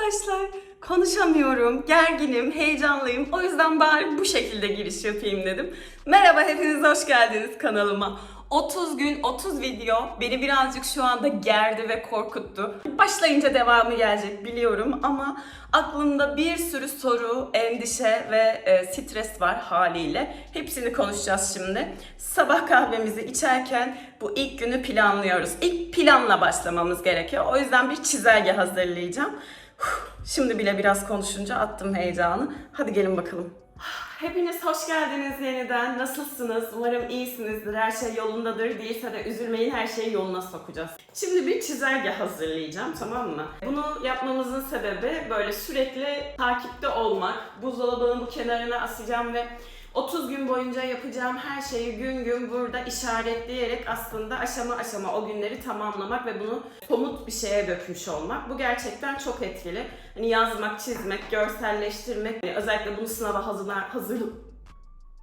Arkadaşlar konuşamıyorum, gerginim, heyecanlıyım. O yüzden bari bu şekilde giriş yapayım dedim. Merhaba hepiniz hoş geldiniz kanalıma. 30 gün 30 video beni birazcık şu anda gerdi ve korkuttu. Başlayınca devamı gelecek biliyorum ama aklımda bir sürü soru, endişe ve e, stres var haliyle. Hepsini konuşacağız şimdi. Sabah kahvemizi içerken bu ilk günü planlıyoruz. İlk planla başlamamız gerekiyor. O yüzden bir çizelge hazırlayacağım. Şimdi bile biraz konuşunca attım heyecanı. Hadi gelin bakalım. Hepiniz hoş geldiniz yeniden. Nasılsınız? Umarım iyisinizdir. Her şey yolundadır. Değilse de üzülmeyin. Her şeyi yoluna sokacağız. Şimdi bir çizelge hazırlayacağım tamam mı? Bunu yapmamızın sebebi böyle sürekli takipte olmak. Buzdolabının bu kenarına asacağım ve 30 gün boyunca yapacağım her şeyi gün gün burada işaretleyerek aslında aşama aşama o günleri tamamlamak ve bunu somut bir şeye dökmüş olmak. Bu gerçekten çok etkili. Hani yazmak, çizmek, görselleştirmek, hani özellikle bunu sınava hazırlar, hazır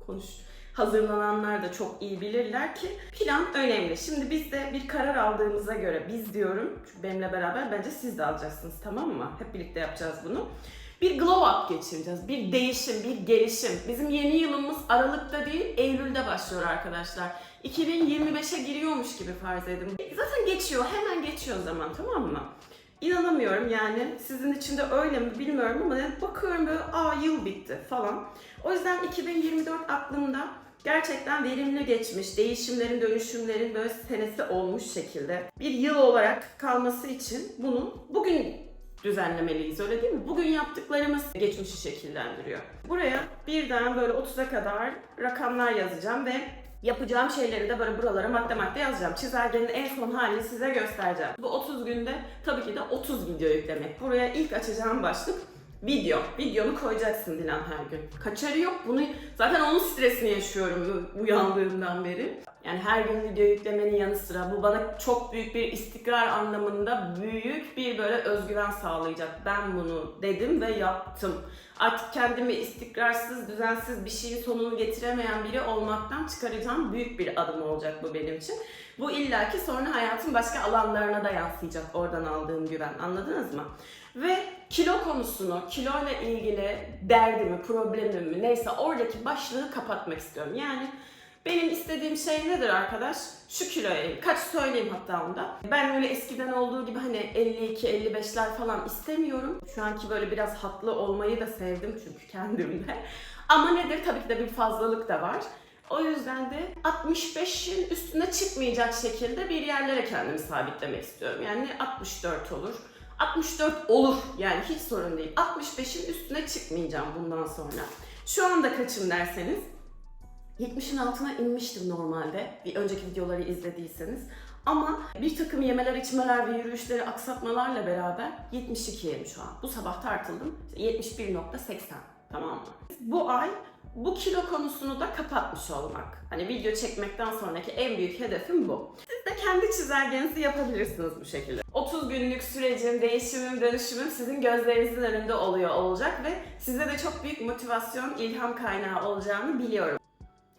konuş hazırlananlar da çok iyi bilirler ki plan önemli. Şimdi biz de bir karar aldığımıza göre biz diyorum çünkü benimle beraber bence siz de alacaksınız tamam mı? Hep birlikte yapacağız bunu. Bir glow up geçireceğiz. Bir değişim, bir gelişim. Bizim yeni yılımız Aralık'ta değil, Eylül'de başlıyor arkadaşlar. 2025'e giriyormuş gibi farz edin. Zaten geçiyor, hemen geçiyor zaman tamam mı? İnanamıyorum yani sizin için de öyle mi bilmiyorum ama bakıyorum böyle aa yıl bitti falan. O yüzden 2024 aklımda gerçekten verimli geçmiş, değişimlerin, dönüşümlerin böyle senesi olmuş şekilde bir yıl olarak kalması için bunu bugün düzenlemeliyiz öyle değil mi? Bugün yaptıklarımız geçmişi şekillendiriyor. Buraya birden böyle 30'a kadar rakamlar yazacağım ve yapacağım şeyleri de böyle buralara madde madde yazacağım. Çizelgenin en son halini size göstereceğim. Bu 30 günde tabii ki de 30 video yüklemek. Buraya ilk açacağım başlık video. Videonu koyacaksın Dilan her gün. Kaçarı yok. Bunu zaten onun stresini yaşıyorum uyandığımdan beri. Yani her gün video yüklemenin yanı sıra bu bana çok büyük bir istikrar anlamında büyük bir böyle özgüven sağlayacak. Ben bunu dedim ve yaptım. Artık kendimi istikrarsız, düzensiz bir şeyin sonunu getiremeyen biri olmaktan çıkaracağım büyük bir adım olacak bu benim için. Bu illaki sonra hayatın başka alanlarına da yansıyacak oradan aldığım güven. Anladınız mı? Ve kilo konusunu, kiloyla ilgili derdimi, problemimi neyse oradaki başlığı kapatmak istiyorum. Yani benim istediğim şey nedir arkadaş? Şu kiloya, kaç söyleyeyim hatta onda. Ben öyle eskiden olduğu gibi hani 52-55'ler falan istemiyorum. Şu anki böyle biraz hatlı olmayı da sevdim çünkü kendimde. Ama nedir? Tabii ki de bir fazlalık da var. O yüzden de 65'in üstüne çıkmayacak şekilde bir yerlere kendimi sabitlemek istiyorum. Yani 64 olur. 64 olur yani hiç sorun değil. 65'in üstüne çıkmayacağım bundan sonra. Şu anda kaçım derseniz 70'in altına inmiştim normalde. Bir önceki videoları izlediyseniz. Ama bir takım yemeler, içmeler ve yürüyüşleri aksatmalarla beraber 72'yim şu an. Bu sabah tartıldım. 71.80 tamam mı? Bu ay bu kilo konusunu da kapatmış olmak. Hani video çekmekten sonraki en büyük hedefim bu. Siz de kendi çizelgenizi yapabilirsiniz bu şekilde. 30 günlük sürecin, değişimim, dönüşümüm sizin gözlerinizin önünde oluyor olacak ve size de çok büyük motivasyon, ilham kaynağı olacağını biliyorum.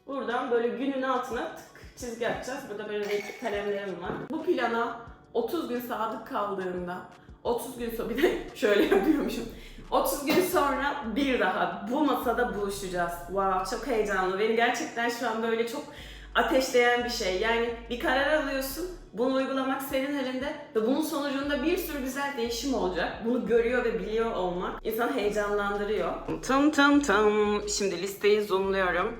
Buradan böyle günün altına tık çizgi atacağız. Burada böyle renkli kalemlerim var. Bu plana 30 gün sadık kaldığımda 30 gün sonra bir de şöyle yapıyormuşum. 30 gün sonra bir daha bu masada buluşacağız. Wow çok heyecanlı. Beni gerçekten şu an böyle çok ateşleyen bir şey. Yani bir karar alıyorsun. Bunu uygulamak senin elinde ve bunun sonucunda bir sürü güzel değişim olacak. Bunu görüyor ve biliyor olmak insanı heyecanlandırıyor. Tam tam tam. Şimdi listeyi zoomluyorum.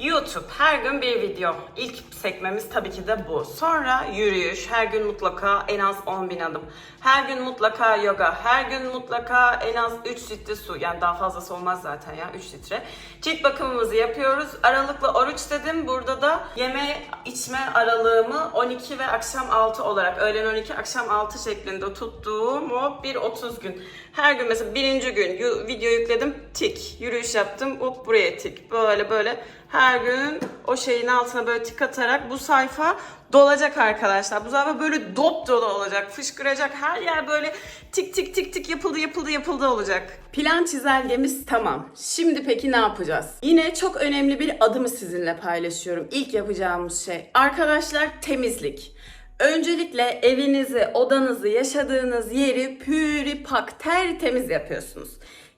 YouTube her gün bir video. İlk sekmemiz tabii ki de bu. Sonra yürüyüş, her gün mutlaka en az 10 bin adım. Her gün mutlaka yoga, her gün mutlaka en az 3 litre su. Yani daha fazlası olmaz zaten ya 3 litre. Cilt bakımımızı yapıyoruz. Aralıklı oruç dedim. Burada da yeme içme aralığımı 12 ve akşam 6 olarak öğlen 12 akşam 6 şeklinde tuttuğum o bir 30 gün. Her gün mesela birinci gün video yükledim tik. Yürüyüş yaptım hop buraya tik. Böyle böyle her gün o şeyin altına böyle tik atarak bu sayfa dolacak arkadaşlar. Bu sayfa böyle dop dolu olacak. Fışkıracak. Her yer böyle tik tik tik tik yapıldı yapıldı yapıldı olacak. Plan çizelgemiz tamam. Şimdi peki ne yapacağız? Yine çok önemli bir adımı sizinle paylaşıyorum. İlk yapacağımız şey arkadaşlar temizlik. Öncelikle evinizi, odanızı, yaşadığınız yeri püri pak tertemiz yapıyorsunuz.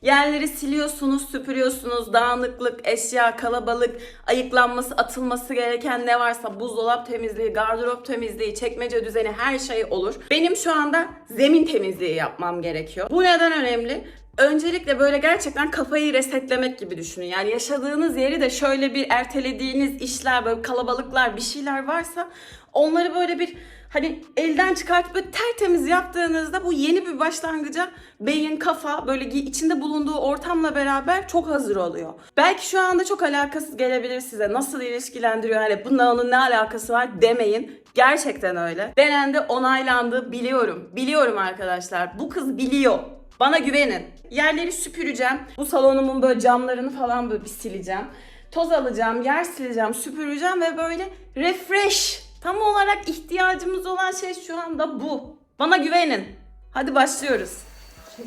Yerleri siliyorsunuz, süpürüyorsunuz, dağınıklık, eşya, kalabalık, ayıklanması, atılması gereken ne varsa buzdolap temizliği, gardırop temizliği, çekmece düzeni her şey olur. Benim şu anda zemin temizliği yapmam gerekiyor. Bu neden önemli? Öncelikle böyle gerçekten kafayı resetlemek gibi düşünün. Yani yaşadığınız yeri de şöyle bir ertelediğiniz işler, böyle kalabalıklar, bir şeyler varsa onları böyle bir hani elden çıkartıp böyle tertemiz yaptığınızda bu yeni bir başlangıca beyin, kafa böyle içinde bulunduğu ortamla beraber çok hazır oluyor. Belki şu anda çok alakasız gelebilir size. Nasıl ilişkilendiriyor? Hani bununla onun ne alakası var demeyin. Gerçekten öyle. Denendi, onaylandı, biliyorum. Biliyorum arkadaşlar. Bu kız biliyor. Bana güvenin. Yerleri süpüreceğim. Bu salonumun böyle camlarını falan böyle bir sileceğim. Toz alacağım, yer sileceğim, süpüreceğim ve böyle refresh. Tam olarak ihtiyacımız olan şey şu anda bu. Bana güvenin. Hadi başlıyoruz. Tam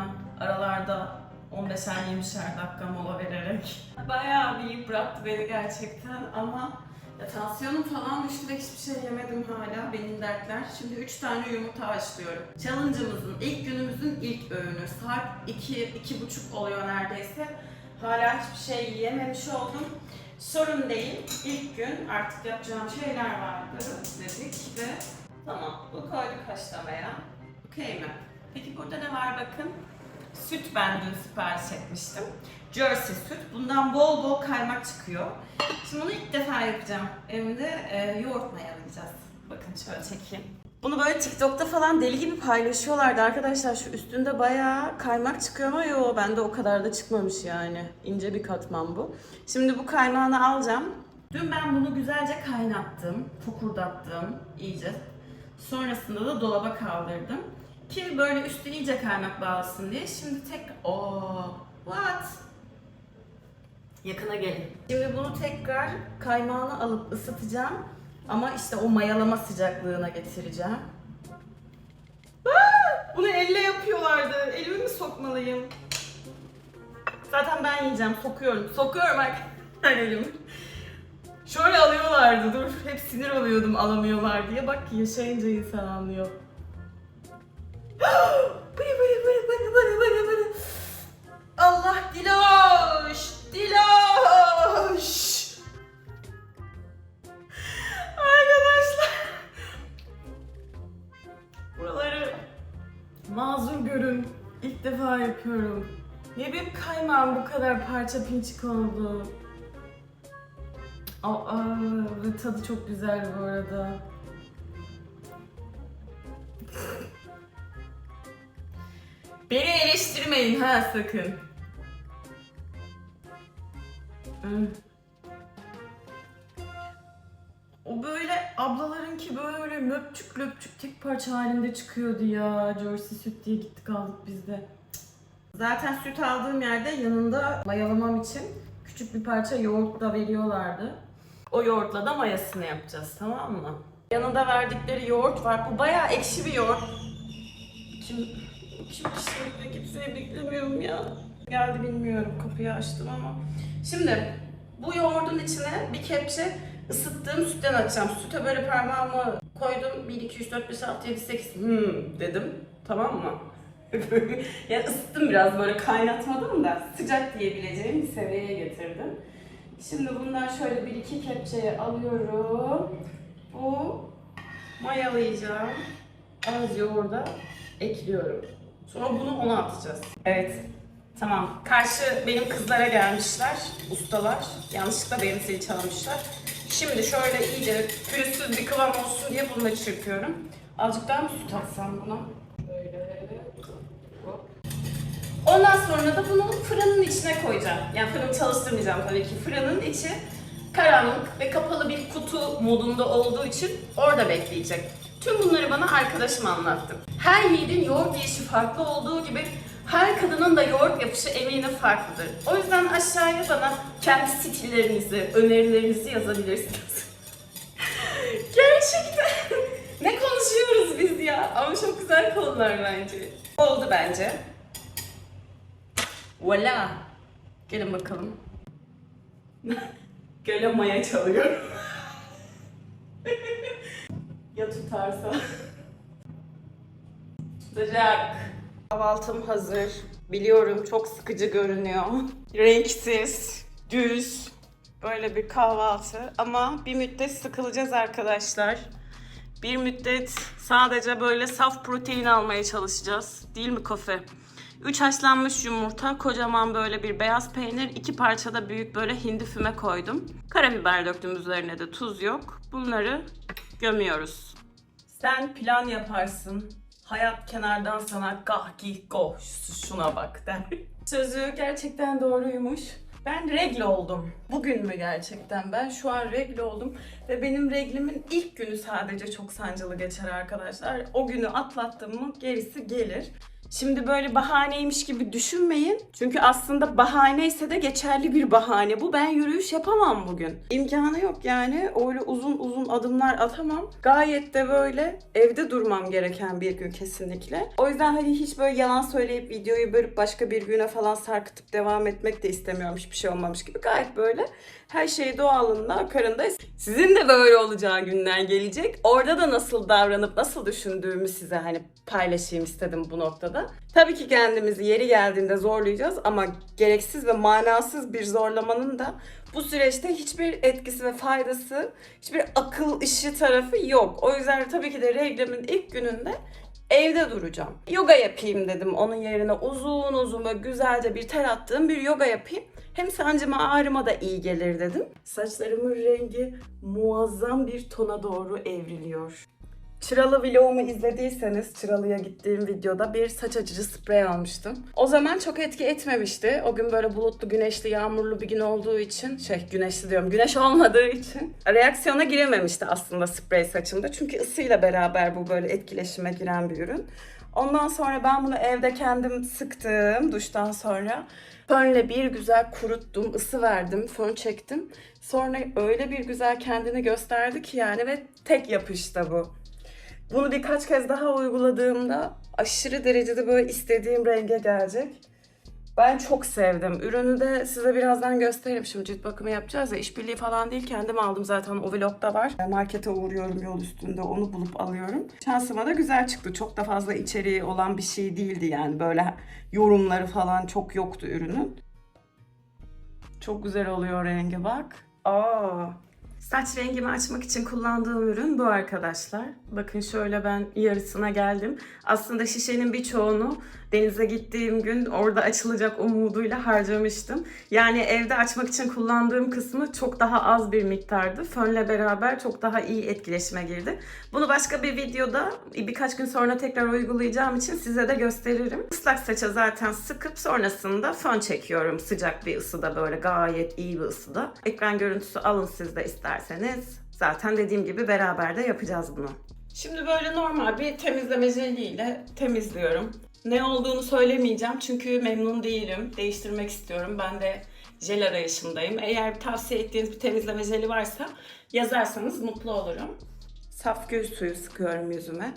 süpürmem. Aralarda 15'er 20'şer dakika mola vererek. Bayağı bir yıprattı beni gerçekten ama ya tansiyonum falan düştü ve hiçbir şey yemedim hala. Benim dertler. Şimdi 3 tane yumurta haşlıyorum. Challenge'ımızın ilk günümüzün ilk öğünü. Saat 2 iki, buçuk oluyor neredeyse. Hala hiçbir şey yiyememiş oldum. Sorun değil. İlk gün artık yapacağım şeyler vardı dedik ve Tamam, bu koyduk haşlamaya. Okey mi? Peki burada ne var bakın? Süt ben dün sipariş etmiştim. Jersey süt. Bundan bol bol kaymak çıkıyor. Şimdi bunu ilk defa yapacağım. Evimde e, yoğurt mayalayacağız. Bakın şöyle çekeyim. Bunu böyle TikTok'ta falan deli gibi paylaşıyorlardı arkadaşlar. Şu üstünde bayağı kaymak çıkıyor ama yo bende o kadar da çıkmamış yani. İnce bir katman bu. Şimdi bu kaymağını alacağım. Dün ben bunu güzelce kaynattım, fokurdattım iyice. Sonrasında da dolaba kaldırdım. Ki böyle üstü iyice kaymak bağlasın diye. Şimdi tek... Oo, what? Yakına gelin. Şimdi bunu tekrar kaymağını alıp ısıtacağım. Ama işte o mayalama sıcaklığına getireceğim. Aa, bunu elle yapıyorlardı. Elimi mi sokmalıyım? Zaten ben yiyeceğim. Sokuyorum. Sokuyorum arkadaşlar elimi. Şöyle alıyorlardı. Dur hep sinir oluyordum alamıyorlar diye. Bak yaşayınca insan anlıyor. Allah Diloş! Diloş! Arkadaşlar. Buraları mazur görün. İlk defa yapıyorum. Niye benim kaymağım bu kadar parça pinçik oldu? Aa, ve tadı çok güzel bu arada. Eleştirmeyin ha sakın. Hmm. O böyle ablalarınki böyle löpçük löpçük tek parça halinde çıkıyordu ya. Jersey süt diye gittik aldık biz de. Zaten süt aldığım yerde yanında mayalamam için küçük bir parça yoğurt da veriyorlardı. O yoğurtla da mayasını yapacağız tamam mı? Yanında verdikleri yoğurt var. Bu bayağı ekşi bir yoğurt. Kim, kim kişilikle kimseyi beklemiyorum ya. Geldi bilmiyorum kapıyı açtım ama. Şimdi bu yoğurdun içine bir kepçe ısıttığım sütten atacağım. Süte böyle parmağımı koydum. 1, 2, 3, 4, 5, 6, 7, 8 hmm dedim. Tamam mı? yani ısıttım biraz böyle kaynatmadım da sıcak diyebileceğim bir seviyeye getirdim. Şimdi bundan şöyle bir iki kepçeye alıyorum. Bu mayalayacağım. Az yoğurda ekliyorum. Sonra bunu ona atacağız. Evet. Tamam. Karşı benim kızlara gelmişler. Ustalar. Yanlışlıkla benim zili çalmışlar. Şimdi şöyle iyice pürüzsüz bir kıvam olsun diye bunu çırpıyorum. Azıcık daha mı süt atsam buna? Ondan sonra da bunu fırının içine koyacağım. Yani fırın çalıştırmayacağım tabii ki. Fırının içi Karanlık ve kapalı bir kutu modunda olduğu için orada bekleyecek. Tüm bunları bana arkadaşım anlattı. Her yiğidin yoğurt yiyişi farklı olduğu gibi her kadının da yoğurt yapışı eminim farklıdır. O yüzden aşağıya bana kendi stillerinizi, önerilerinizi yazabilirsiniz. Gerçekten. ne konuşuyoruz biz ya? Ama çok güzel konular bence. Oldu bence. Voila. Gelin bakalım. Göle maya çalıyorum. Ya tutarsa? Tutacak. Kahvaltım hazır. Biliyorum çok sıkıcı görünüyor. Renksiz, düz. Böyle bir kahvaltı. Ama bir müddet sıkılacağız arkadaşlar. Bir müddet sadece böyle saf protein almaya çalışacağız. Değil mi Kofe? 3 haşlanmış yumurta, kocaman böyle bir beyaz peynir, iki parça da büyük böyle hindi füme koydum. Karabiber döktüm üzerine de tuz yok. Bunları gömüyoruz. Sen plan yaparsın. Hayat kenardan sana kahki go şuna bak der. Sözü gerçekten doğruymuş. Ben regle oldum. Bugün mü gerçekten? Ben şu an regle oldum ve benim reglimin ilk günü sadece çok sancılı geçer arkadaşlar. O günü atlattım mı gerisi gelir. Şimdi böyle bahaneymiş gibi düşünmeyin. Çünkü aslında bahaneyse de geçerli bir bahane. Bu ben yürüyüş yapamam bugün. İmkanı yok yani. Öyle uzun uzun adımlar atamam. Gayet de böyle evde durmam gereken bir gün kesinlikle. O yüzden hani hiç böyle yalan söyleyip videoyu bölüp başka bir güne falan sarkıtıp devam etmek de istemiyorum. Hiçbir şey olmamış gibi. Gayet böyle her şey doğalında, akarında. Sizin de böyle olacağı günler gelecek. Orada da nasıl davranıp nasıl düşündüğümü size hani paylaşayım istedim bu noktada. Tabii ki kendimizi yeri geldiğinde zorlayacağız ama gereksiz ve manasız bir zorlamanın da bu süreçte hiçbir etkisi ve faydası, hiçbir akıl işi tarafı yok. O yüzden tabii ki de reglemin ilk gününde evde duracağım. Yoga yapayım dedim. Onun yerine uzun uzun ve güzelce bir ter attığım bir yoga yapayım. Hem sancıma ağrıma da iyi gelir dedim. Saçlarımın rengi muazzam bir tona doğru evriliyor. Çıralı vlogumu izlediyseniz Çıralı'ya gittiğim videoda bir saç açıcı sprey almıştım. O zaman çok etki etmemişti. O gün böyle bulutlu, güneşli, yağmurlu bir gün olduğu için, şey güneşli diyorum, güneş olmadığı için reaksiyona girememişti aslında sprey saçımda. Çünkü ısıyla beraber bu böyle etkileşime giren bir ürün. Ondan sonra ben bunu evde kendim sıktım duştan sonra. Fönle bir güzel kuruttum, ısı verdim, fön çektim. Sonra öyle bir güzel kendini gösterdi ki yani ve tek yapışta bu. Bunu birkaç kez daha uyguladığımda aşırı derecede böyle istediğim renge gelecek. Ben çok sevdim. Ürünü de size birazdan gösteririm. Şimdi cilt bakımı yapacağız ya. işbirliği falan değil. Kendim aldım zaten. O vlogda var. Markete uğruyorum yol üstünde. Onu bulup alıyorum. Şansıma da güzel çıktı. Çok da fazla içeriği olan bir şey değildi yani. Böyle yorumları falan çok yoktu ürünün. Çok güzel oluyor rengi bak. Aa. Saç rengimi açmak için kullandığım ürün bu arkadaşlar. Bakın şöyle ben yarısına geldim. Aslında şişenin birçoğunu denize gittiğim gün orada açılacak umuduyla harcamıştım. Yani evde açmak için kullandığım kısmı çok daha az bir miktardı. Fönle beraber çok daha iyi etkileşime girdi. Bunu başka bir videoda birkaç gün sonra tekrar uygulayacağım için size de gösteririm. Islak saça zaten sıkıp sonrasında fön çekiyorum sıcak bir ısıda böyle gayet iyi bir ısıda. Ekran görüntüsü alın siz de isterseniz. Zaten dediğim gibi beraber de yapacağız bunu. Şimdi böyle normal bir temizleme jeliyle temizliyorum. Ne olduğunu söylemeyeceğim çünkü memnun değilim. Değiştirmek istiyorum. Ben de jel arayışındayım. Eğer tavsiye ettiğiniz bir temizleme jeli varsa yazarsanız mutlu olurum. Saf göz suyu sıkıyorum yüzüme.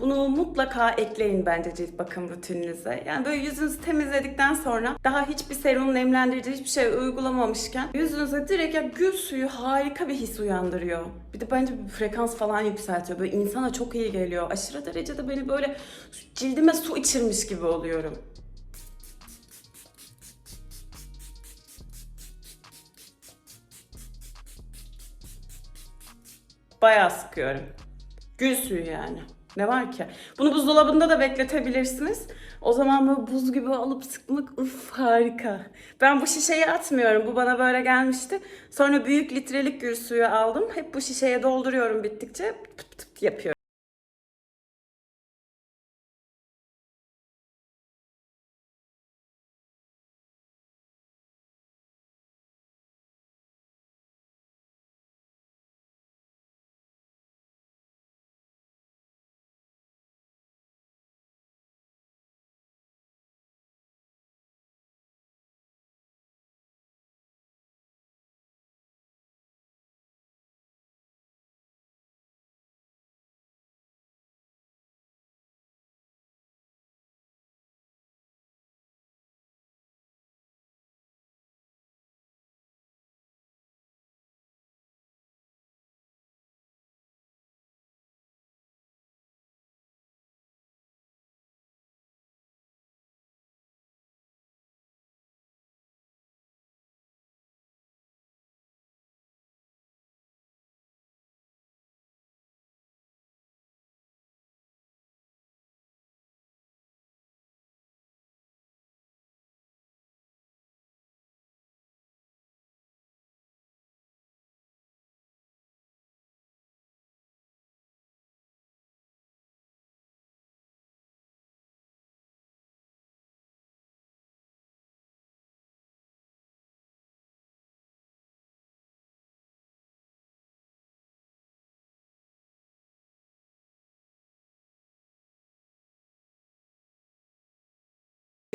Bunu mutlaka ekleyin bence cilt bakım rutininize. Yani böyle yüzünüzü temizledikten sonra daha hiçbir serum nemlendirici hiçbir şey uygulamamışken yüzünüze direkt ya gül suyu harika bir his uyandırıyor. Bir de bence bir frekans falan yükseltiyor. Böyle insana çok iyi geliyor. Aşırı derecede beni böyle cildime su içirmiş gibi oluyorum. Bayağı sıkıyorum. Gül suyu yani. Ne var ki? Bunu buzdolabında da bekletebilirsiniz. O zaman böyle buz gibi alıp sıkmak uf harika. Ben bu şişeyi atmıyorum. Bu bana böyle gelmişti. Sonra büyük litrelik gül suyu aldım. Hep bu şişeye dolduruyorum bittikçe pıt pıt yapıyorum.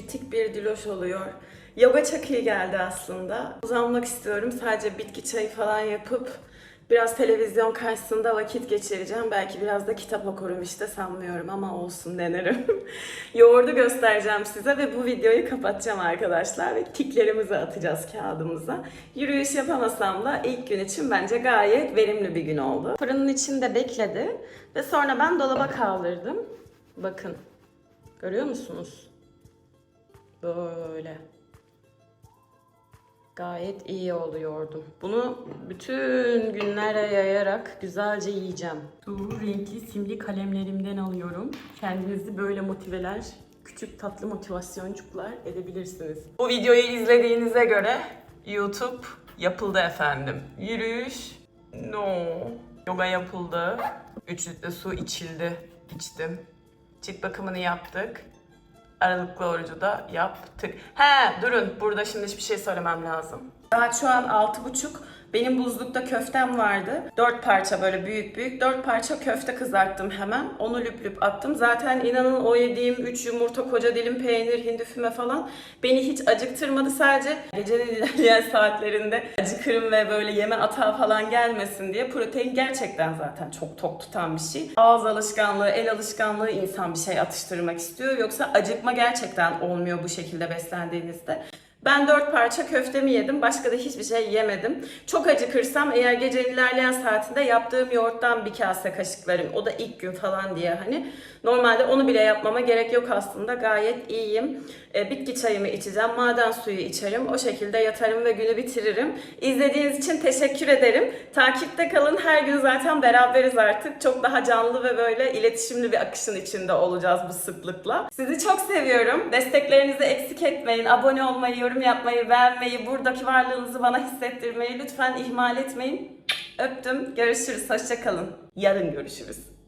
Butik bir diloş oluyor. Yoga çok iyi geldi aslında. Uzanmak istiyorum. Sadece bitki çayı falan yapıp biraz televizyon karşısında vakit geçireceğim. Belki biraz da kitap okurum işte sanmıyorum ama olsun denerim. Yoğurdu göstereceğim size ve bu videoyu kapatacağım arkadaşlar ve tiklerimizi atacağız kağıdımıza. Yürüyüş yapamasam da ilk gün için bence gayet verimli bir gün oldu. Fırının içinde bekledi ve sonra ben dolaba kaldırdım. Bakın. Görüyor musunuz? Böyle. Gayet iyi oluyordum. Bunu bütün günlere yayarak güzelce yiyeceğim. Bu renkli simli kalemlerimden alıyorum. Kendinizi böyle motiveler, küçük tatlı motivasyoncuklar edebilirsiniz. Bu videoyu izlediğinize göre YouTube yapıldı efendim. Yürüyüş, no. Yoga yapıldı. 3 litre su içildi, içtim. Cilt bakımını yaptık. Aralıklı orucu da yaptık. He durun burada şimdi hiçbir şey söylemem lazım. Saat şu an altı buçuk. Benim buzlukta köftem vardı. Dört parça böyle büyük büyük. Dört parça köfte kızarttım hemen. Onu lüp lüp attım. Zaten inanın o yediğim üç yumurta, koca dilim peynir, hindi füme falan beni hiç acıktırmadı. Sadece gecenin ilerleyen saatlerinde acıkırım ve böyle yeme atağı falan gelmesin diye. Protein gerçekten zaten çok tok tutan bir şey. Ağız alışkanlığı, el alışkanlığı insan bir şey atıştırmak istiyor. Yoksa acıkma gerçekten olmuyor bu şekilde beslendiğinizde. Ben dört parça köftemi yedim. Başka da hiçbir şey yemedim. Çok acıkırsam eğer gecenin ilerleyen saatinde yaptığım yoğurttan bir kase kaşıklarım. O da ilk gün falan diye hani. Normalde onu bile yapmama gerek yok aslında. Gayet iyiyim. E, bitki çayımı içeceğim. Maden suyu içerim. O şekilde yatarım ve günü bitiririm. İzlediğiniz için teşekkür ederim. Takipte kalın. Her gün zaten beraberiz artık. Çok daha canlı ve böyle iletişimli bir akışın içinde olacağız bu sıklıkla. Sizi çok seviyorum. Desteklerinizi eksik etmeyin. Abone olmayı, yorum yapmayı, beğenmeyi, buradaki varlığınızı bana hissettirmeyi lütfen ihmal etmeyin. Öptüm. Görüşürüz. Hoşça kalın. Yarın görüşürüz.